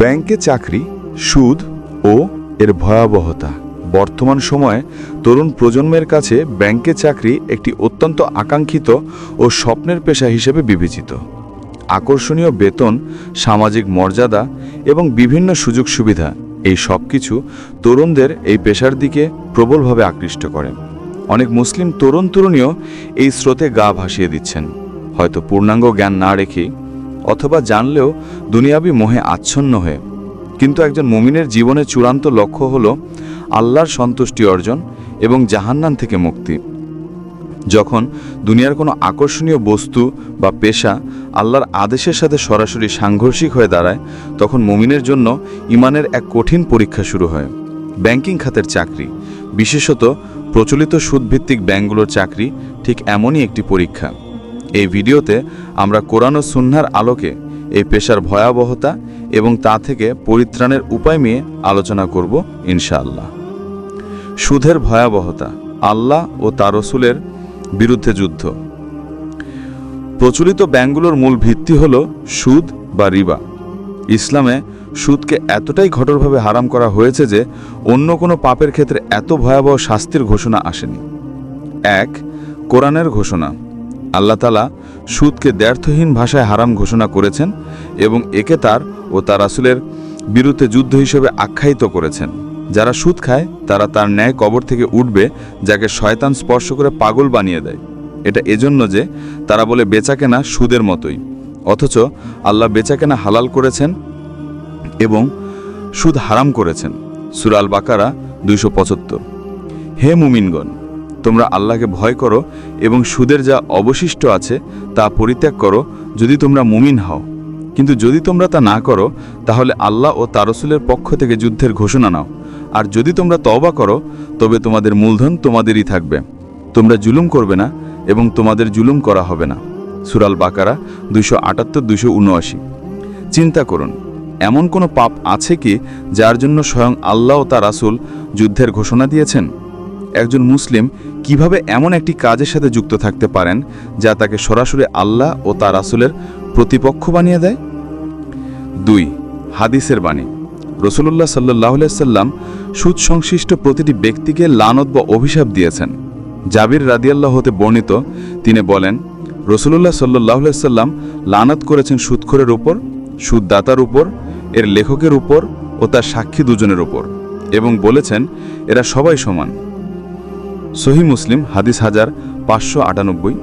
ব্যাংকে চাকরি, সুদ ও এর ভয়াবহতা। বর্তমান সময়ে তরুণ প্রজন্মের কাছে ব্যাংকে চাকরি একটি অত্যন্ত আকাঙ্ক্ষিত ও স্বপ্নের পেশা হিসেবে বিবেচিত। আকর্ষণীয় বেতন, সামাজিক মর্যাদা এবং বিভিন্ন সুযোগ সুবিধা এই সব কিছু তরুণদের এই পেশার দিকে প্রবলভাবে আকৃষ্ট করে। অনেক মুসলিম তরুণ তরুণীও এই স্রোতে গা ভাসিয়ে দিচ্ছেন। হয়তো পূর্ণাঙ্গ জ্ঞান না রেখেই অথবা জানলেও দুনিয়াবি মোহে আচ্ছন্ন হয়ে। কিন্তু একজন মুমিনের জীবনের চূড়ান্ত লক্ষ্য হল আল্লাহর সন্তুষ্টি অর্জন এবং জাহান্নান থেকে মুক্তি। যখন দুনিয়ার কোনো আকর্ষণীয় বস্তু বা পেশা আল্লাহর আদেশের সাথে সরাসরি সাংঘর্ষিক হয়ে দাঁড়ায়, তখন মুমিনের জন্য ইমানের এক কঠিন পরীক্ষা শুরু হয়। ব্যাংকিং খাতের চাকরি, বিশেষত প্রচলিত সুদভিত্তিক ব্যাংকগুলোর চাকরি ঠিক এমনই একটি পরীক্ষা। এই ভিডিওতে আমরা কোরআন ও সুন্নার আলোকে এই পেশার ভয়াবহতা এবং তা থেকে পরিত্রাণের উপায় নিয়ে আলোচনা করব ইনশাআল্লাহ। সুদের ভয়াবহতা, আল্লাহ ও তার রসুলের বিরুদ্ধে যুদ্ধ। প্রচলিত ব্যাংকগুলোর মূল ভিত্তি হল সুদ বা রিবা। ইসলামে সুদকে এতটাই ঘটরভাবে হারাম করা হয়েছে যে অন্য কোনো পাপের ক্ষেত্রে এত ভয়াবহ শাস্তির ঘোষণা আসেনি। এক, কোরআনের ঘোষণা। আল্লাহ তালা সুদকে দ্ব্যর্থহীন ভাষায় হারাম ঘোষণা করেছেন এবং একে তার ও তার আসলের বিরুদ্ধে যুদ্ধ হিসেবে আখ্যায়িত করেছেন। যারা সুদ খায়, তারা তার ন্যায় কবর থেকে উঠবে, যাকে শয়তান স্পর্শ করে পাগল বানিয়ে দেয়। এটা এজন্য যে তারা বলে বেচাকেনা সুদের মতোই। অথচ আল্লাহ বেচাকেনা হালাল করেছেন এবং সুদ হারাম করেছেন। সুরাল বাকারা দুইশো পঁচাত্তর। হে মুমিনগণ তোমরা আল্লাহকে ভয় করো এবং সুদের যা অবশিষ্ট আছে তা পরিত্যাগ করো যদি তোমরা মুমিন হও। কিন্তু যদি তোমরা তা না করো, তাহলে আল্লাহ ও তারসুলের পক্ষ থেকে যুদ্ধের ঘোষণা নাও। আর যদি তোমরা তওবা করো, তবে তোমাদের মূলধন তোমাদেরই থাকবে। তোমরা জুলুম করবে না এবং তোমাদের জুলুম করা হবে না। সুরাল বাকারা দুইশো আটাত্তর, দুইশো উনআশি। চিন্তা করুন, এমন কোনো পাপ আছে কি যার জন্য স্বয়ং আল্লাহ ও তার রাসুল যুদ্ধের ঘোষণা দিয়েছেন? একজন মুসলিম কীভাবে এমন একটি কাজের সাথে যুক্ত থাকতে পারেন যা তাকে সরাসরি আল্লাহ ও তার রাসুলের প্রতিপক্ষ বানিয়ে দেয়? দুই, হাদিসের বাণী। রসুল্লাহ সাল্লাহ সাল্লাম সুদ সংশ্লিষ্ট প্রতিটি ব্যক্তিকে লানত বা অভিশাপ দিয়েছেন। জাবির রাদিয়াল্লাহ হতে বর্ণিত, তিনি বলেন রসুল্লাহ সাল্লাহ সাল্লাম লানত করেছেন সুদখোরের উপর, সুদদাতার উপর, এর লেখকের উপর ও তার সাক্ষী দুজনের উপর এবং বলেছেন, এরা সবাই সমান। সহি মুসলিম, হাদিস হাজার পাঁচশো আটানব্বই।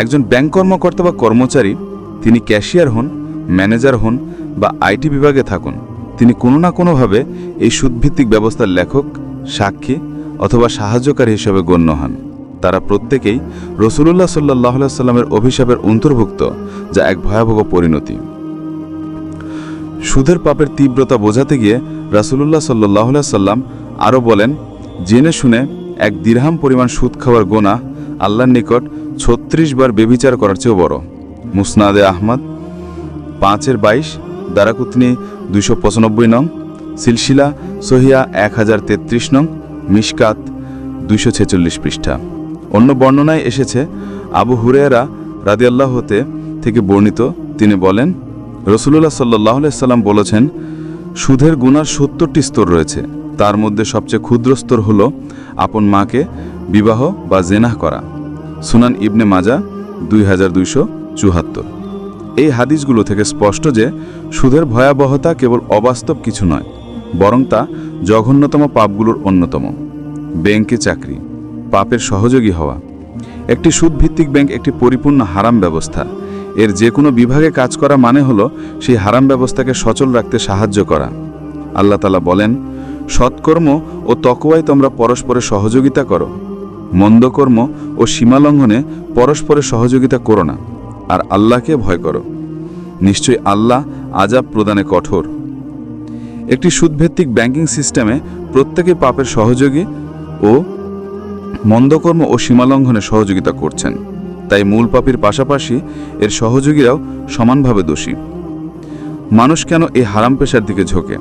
একজন ব্যাংক কর্মকর্তা বা কর্মচারী, তিনি ক্যাশিয়ার হন, ম্যানেজার হন বা আইটি বিভাগে থাকুন। তিনি কোনো না কোনোভাবে এই সুদভিত্তিক ব্যবস্থার লেখক, সাক্ষী অথবা সাহায্যকারী হিসেবে গণ্য হন। তারা প্রত্যেকেই রসুল্লাহ সাল্লাহ সাল্লামের অভিশাপের অন্তর্ভুক্ত, যা এক ভয়াবহ পরিণতি। সুদের পাপের তীব্রতা বোঝাতে গিয়ে রাসুলুল্লাহ সাল্লাহ সাল্লাম আরও বলেন, জেনে শুনে এক দিরহাম পরিমাণ সুদ খাওয়ার গোনা আল্লাহর নিকট ছত্রিশ বার বেবিচার করার চেয়েও বড়। মুসনাদে আহমদ, পাঁচের বাইশ, দারাকুতনি দুইশো পঁচানব্বই নং, সিলসিলা সহিয়া এক হাজার তেত্রিশ নং, মিশকাত দুইশো ছেচল্লিশ পৃষ্ঠা। অন্য বর্ণনায় এসেছে, আবু হুরেরা রাদিয়াল্লাহ হতে থেকে বর্ণিত, তিনি বলেন রসুল্লাহ সাল্লাহ সাল্লাম বলেছেন, সুদের গুনার সত্তরটি স্তর রয়েছে। তার মধ্যে সবচেয়ে ক্ষুদ্রস্তর হল আপন মাকে বিবাহ বা জেনাহ করা। সুনান ইবনে মাজা, দুই হাজার দুইশো চুহাত্তর এই হাদিসগুলো থেকে স্পষ্ট যে সুদের ভয়াবহতা কেবল অবাস্তব কিছু নয়, বরং তা জঘন্যতম পাপগুলোর অন্যতম। ব্যাংকে চাকরি, পাপের সহযোগী হওয়া। একটি সুদভিত্তিক ব্যাংক একটি পরিপূর্ণ হারাম ব্যবস্থা। এর যে কোনো বিভাগে কাজ করা মানে হলো সেই হারাম ব্যবস্থাকে সচল রাখতে সাহায্য করা। আল্লাহ তালা বলেন সৎকর্ম ও তকওয়ায় তোমরা পরস্পরের সহযোগিতা করো। মন্দকর্ম ও সীমালঙ্ঘনে পরস্পরের সহযোগিতা করো না, আর আল্লাহকে ভয় করো। নিশ্চয়ই আল্লাহ আজাব প্রদানে কঠোর। একটি সুদভিত্তিক ব্যাংকিং সিস্টেমে প্রত্যেকে পাপের সহযোগী ও মন্দকর্ম ও সীমালঙ্ঘনে সহযোগিতা করছেন। তাই মূল পাপের পাশাপাশি এর সহযোগীরাও সমানভাবে দোষী। মানুষ কেন এই হারাম পেশার দিকে ঝোঁকে?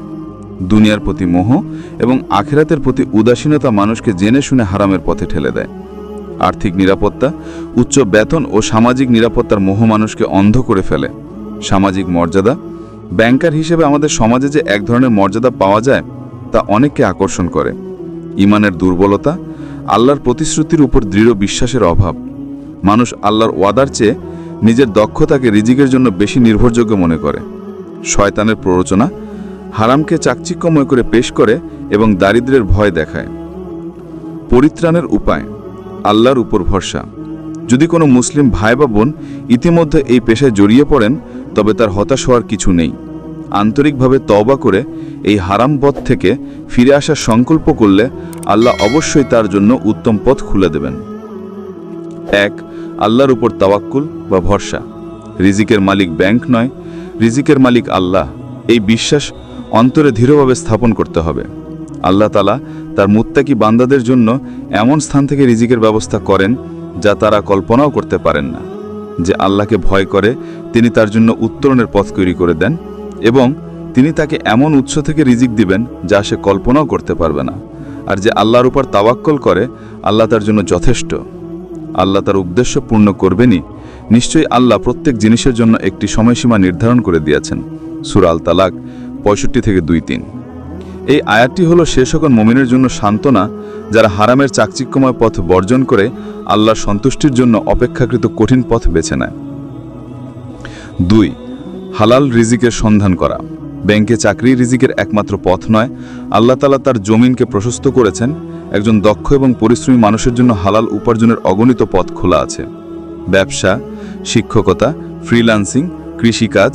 দুনিয়ার প্রতি মোহ এবং আখেরাতের প্রতি উদাসীনতা মানুষকে জেনে শুনে হারামের পথে ঠেলে দেয়। আর্থিক নিরাপত্তা, উচ্চ বেতন ও সামাজিক নিরাপত্তার মোহ মানুষকে অন্ধ করে ফেলে। সামাজিক মর্যাদা, ব্যাংকার হিসেবে আমাদের সমাজে যে এক ধরনের মর্যাদা পাওয়া যায়, তা অনেককে আকর্ষণ করে। ইমানের দুর্বলতা, আল্লাহর প্রতিশ্রুতির উপর দৃঢ় বিশ্বাসের অভাব। মানুষ আল্লাহর ওয়াদার চেয়ে নিজের দক্ষতাকে রিজিকের জন্য বেশি নির্ভরযোগ্য মনে করে। শয়তানের প্ররোচনা হারামকে চাকচিক্যময় করে পেশ করে এবং দারিদ্র্যের ভয় দেখায়। পরিত্রাণের উপায়, আল্লাহর উপর ভরসা। যদি কোনো মুসলিম ভাই বা বোন ইতিমধ্যে এই পেশায় জড়িয়ে পড়েন, তবে তার হতাশ হওয়ার কিছু নেই। আন্তরিকভাবে তওবা করে এই হারাম পথ থেকে ফিরে আসার সংকল্প করলে আল্লাহ অবশ্যই তার জন্য উত্তম পথ খুলে দেবেন। এক, আল্লাহর উপর তাওয়াক্কুল বা ভরসা। রিজিকের মালিক ব্যাংক নয়, রিজিকের মালিক আল্লাহ। এই বিশ্বাস অন্তরে দৃঢ়ভাবে স্থাপন করতে হবে। আল্লাহ তালা তার মুত্তাকি বান্দাদের জন্য এমন স্থান থেকে রিজিকের ব্যবস্থা করেন যা তারা কল্পনাও করতে পারেন না। যে আল্লাহকে ভয় করে, তিনি তার জন্য উত্তরণের পথ তৈরি করে দেন এবং তিনি তাকে এমন উৎস থেকে রিজিক দিবেন যা সে কল্পনাও করতে পারবে না। আর যে আল্লাহর উপর তাওয়াক্কল করে, আল্লাহ তার জন্য যথেষ্ট। আল্লাহ তার উদ্দেশ্য পূর্ণ করবেনই। নিশ্চয়ই আল্লাহ প্রত্যেক জিনিসের জন্য একটি সময়সীমা নির্ধারণ করে দিয়েছেন। সুরাল তালাক পঁয়ষট্টি থেকে দুই তিন। এই আয়াতটি হলো সে সকল মমিনের জন্য সান্ত্বনা, যারা হারামের চাকচিক্যময় পথ বর্জন করে আল্লাহর সন্তুষ্টির জন্য অপেক্ষাকৃত কঠিন পথ বেছে নেয়। দুই, হালাল রিজিকের সন্ধান করা। ব্যাংকে চাকরি রিজিকের একমাত্র পথ নয়, আল্লাহ তালা তার জমিনকে প্রশস্ত করেছেন, একজন দক্ষ এবং পরিশ্রমী মানুষের জন্য হালাল উপার্জনের অগণিত পথ খোলা আছে। ব্যবসা, শিক্ষকতা, ফ্রিল্যান্সিং, কৃষিকাজ,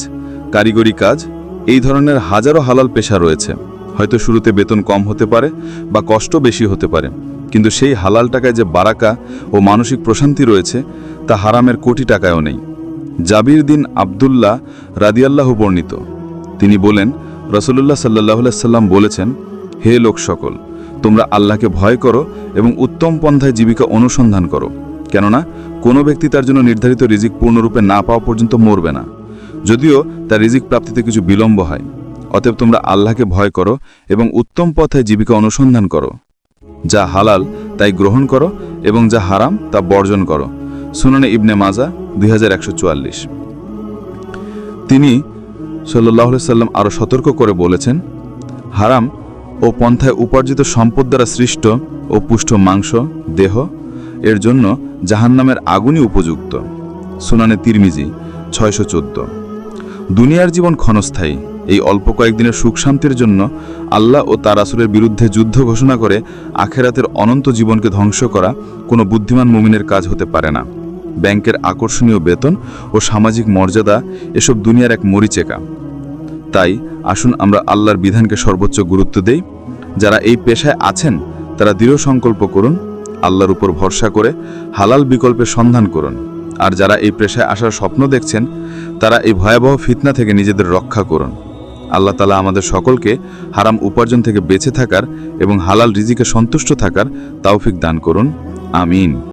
কারিগরি কাজ এই ধরনের হাজারো হালাল পেশা রয়েছে। হয়তো শুরুতে বেতন কম হতে পারে বা কষ্ট বেশি হতে পারে। কিন্তু সেই হালাল টাকায় যে বারাকা ও মানসিক প্রশান্তি রয়েছে, তা হারামের কোটি টাকায়ও নেই। জাবির দিন আবদুল্লাহ রাদিয়াল্লাহ বর্ণিত। তিনি বলেন রসুল্লাহ সাল্লাহ সাল্লাম বলেছেন, হে লোক সকল, তোমরা আল্লাহকে ভয় করো এবং উত্তম পন্থায় জীবিকা অনুসন্ধান করো। কেননা, কোনো ব্যক্তি তার জন্য নির্ধারিত রিজিক পূর্ণরূপে না পাওয়া পর্যন্ত মরবে না। যদিও তার রিজিক প্রাপ্তিতে কিছু বিলম্ব হয়। অতএব তোমরা আল্লাহকে ভয় করো এবং উত্তম পথে জীবিকা অনুসন্ধান করো। যা হালাল, তাই গ্রহণ করো এবং যা হারাম, তা বর্জন করো। সুনানে ইবনে মাজা, দুই তিনি সাল্লাহ সাল্লাম আরও সতর্ক করে বলেছেন, হারাম ও পন্থায় উপার্জিত সম্পদ দ্বারা সৃষ্ট ও পুষ্ট মাংস, দেহ, এর জন্য জাহান্নামের আগুনই উপযুক্ত। সুনানে তিরমিজি, ছয়শো চোদ্দ। দুনিয়ার জীবন ক্ষণস্থায়ী। এই অল্প কয়েকদিনের সুখ শান্তির জন্য আল্লাহ ও তার আসরের বিরুদ্ধে যুদ্ধ ঘোষণা করে আখেরাতের অনন্ত জীবনকে ধ্বংস করা কোনো বুদ্ধিমান মুমিনের কাজ হতে পারে না। ব্যাংকের আকর্ষণীয় বেতন ও সামাজিক মর্যাদা এসব দুনিয়ার এক মরিচেকা। তাই আসুন আমরা আল্লাহর বিধানকে সর্বোচ্চ গুরুত্ব দেই। যারা এই পেশায় আছেন, তারা দৃঢ় সংকল্প করুন, আল্লাহর উপর ভরসা করে হালাল বিকল্পের সন্ধান করুন। আর যারা এই পেশায় আসার স্বপ্ন দেখছেন, তারা এই ভয়াবহ ফিতনা থেকে নিজেদের রক্ষা করুন। আল্লাহ তালা আমাদের সকলকে হারাম উপার্জন থেকে বেঁচে থাকার এবং হালাল রিজিকে সন্তুষ্ট থাকার তাওফিক দান করুন। আমিন।